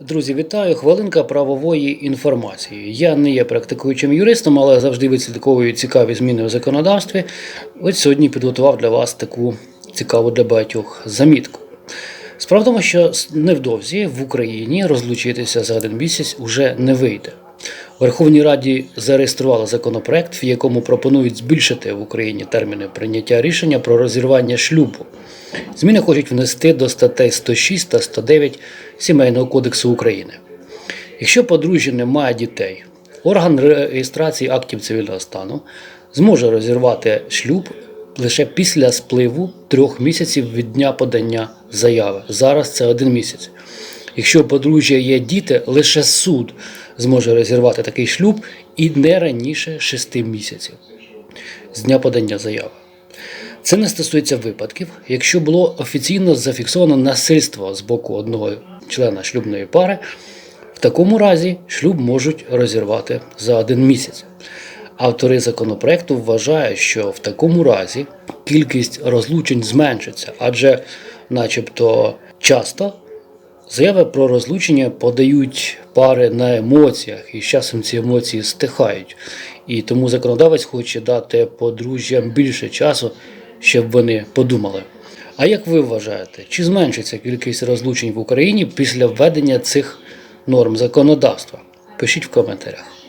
Друзі, вітаю! Хвилинка правової інформації. Я не є практикуючим юристом, але завжди відслідковую цікаві зміни у законодавстві. Ось сьогодні підготував для вас таку цікаву для багатьох замітку. Справа в тому, що невдовзі в Україні розлучитися за один місяць уже не вийде. Верховній Раді зареєстрували законопроект, в якому пропонують збільшити в Україні терміни прийняття рішення про розірвання шлюбу. Зміни хочуть внести до статей 106 та 109 Сімейного кодексу України. Якщо подружжя не має дітей, орган реєстрації актів цивільного стану зможе розірвати шлюб лише після спливу трьох місяців від дня подання заяви. Зараз це один місяць. Якщо подружжя є діти, лише суд зможе розірвати такий шлюб і не раніше шести місяців з дня подання заяви. Це не стосується випадків, якщо було офіційно зафіксовано насильство з боку одного члена шлюбної пари, в такому разі шлюб можуть розірвати за один місяць. Автори законопроекту вважають, що в такому разі кількість розлучень зменшиться, адже, начебто, часто заяви про розлучення подають пари на емоціях, і з часом ці емоції стихають. І тому законодавець хоче дати подружжям більше часу, щоб вони подумали. А як ви вважаєте, чи зменшиться кількість розлучень в Україні після введення цих норм законодавства? Пишіть в коментарях.